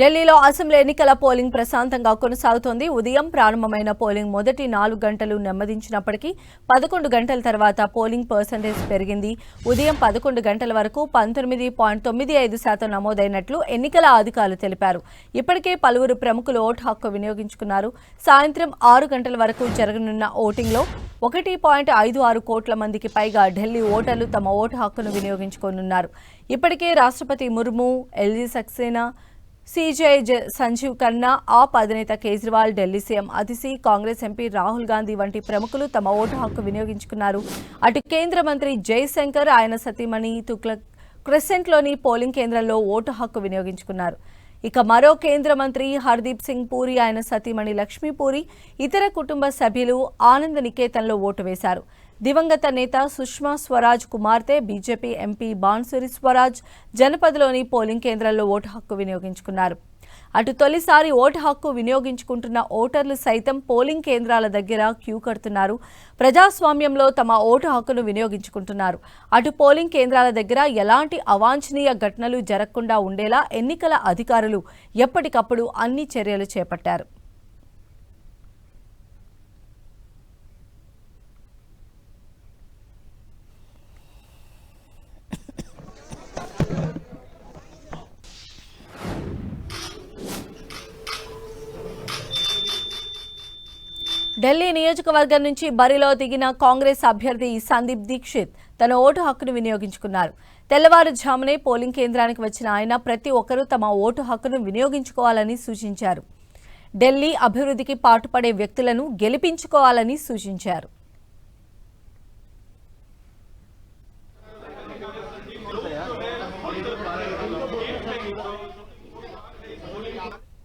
ఢిల్లీలో అసెంబ్లీ ఎన్నికల పోలింగ్ ప్రశాంతంగా కొనసాగుతోంది. ఉదయం ప్రారంభమైన పోలింగ్ మొదటి నాలుగు గంటలు నెమ్మదించినప్పటికీ పదకొండు గంటల తర్వాత పోలింగ్ పర్సంటేజ్ పెరిగింది. ఉదయం పదకొండు గంటల వరకు పంతొమ్మిది పాయింట్ తొమ్మిది ఐదు శాతం నమోదైనట్లు ఎన్నికల అధికారులు తెలిపారు. ఇప్పటికే పలువురు ప్రముఖులు ఓటు హక్కు వినియోగించుకున్నారు. సాయంత్రం ఆరు గంటల వరకు జరగనున్న ఓటింగ్లో ఒకటి పాయింట్ ఐదు ఆరు కోట్ల మందికి పైగా ఢిల్లీ ఓటర్లు తమ ఓటు హక్కును వినియోగించుకోనున్నారు. ఇప్పటికే రాష్ట్రపతి ముర్ము ఎల్జీ సక్సేనా సీజేఐ సంజీవ్ ఖన్నా ఆప్ అధినేత కేజ్రీవాల్ ఢిల్లీ సీఎం అతిసి కాంగ్రెస్ ఎంపీ రాహుల్ గాంధీ వంటి ప్రముఖులు తమ ఓటు హక్కు వినియోగించుకున్నారు. అటు కేంద్ర మంత్రి జైశంకర్ ఆయన సతీమణి తుక్లక్ క్రెసెంట్లోని పోలింగ్ కేంద్రంలో ఓటు హక్కు వినియోగించుకున్నారు. ఇక మరో కేంద్ర మంత్రి హర్దీప్ సింగ్ పూరి ఆయన సతీమణి లక్ష్మీపూరి ఇతర కుటుంబ సభ్యులు ఆనంద నికేతన్లో ఓటు వేశారు. దివంగత నేత సుష్మా స్వరాజ్ కుమార్తె బీజేపీ ఎంపీ బాన్సురి స్వరాజ్ జనపదలోని పోలింగ్ కేంద్రాల్లో ఓటు హక్కు వినియోగించుకున్నారు. అటు తొలిసారి ఓటు హక్కు వినియోగించుకుంటున్న ఓటర్లు సైతం పోలింగ్ కేంద్రాల దగ్గర క్యూ కడుతున్నారు. ప్రజాస్వామ్యంలో తమ ఓటు హక్కును వినియోగించుకుంటున్నారు. అటు పోలింగ్ కేంద్రాల దగ్గర ఎలాంటి అవాంఛనీయ ఘటనలు జరగకుండా ఉండేలా ఎన్నికల అధికారులు ఎప్పటికప్పుడు అన్ని చర్యలు చేపట్టారు. ఢిల్లీ నియోజకవర్గం నుంచి బరిలో దిగిన కాంగ్రెస్ అభ్యర్థి సందీప్ దీక్షిత్ తన ఓటు హక్కును వినియోగించుకున్నారు. తెల్లవారుజామునే పోలింగ్ కేంద్రానికి వచ్చిన ఆయన ప్రతి ఒక్కరూ తమ ఓటు హక్కును వినియోగించుకోవాలని సూచించారు. ఢిల్లీ అభివృద్ధికి పాటుపడే వ్యక్తులను గెలిపించుకోవాలని సూచించారు.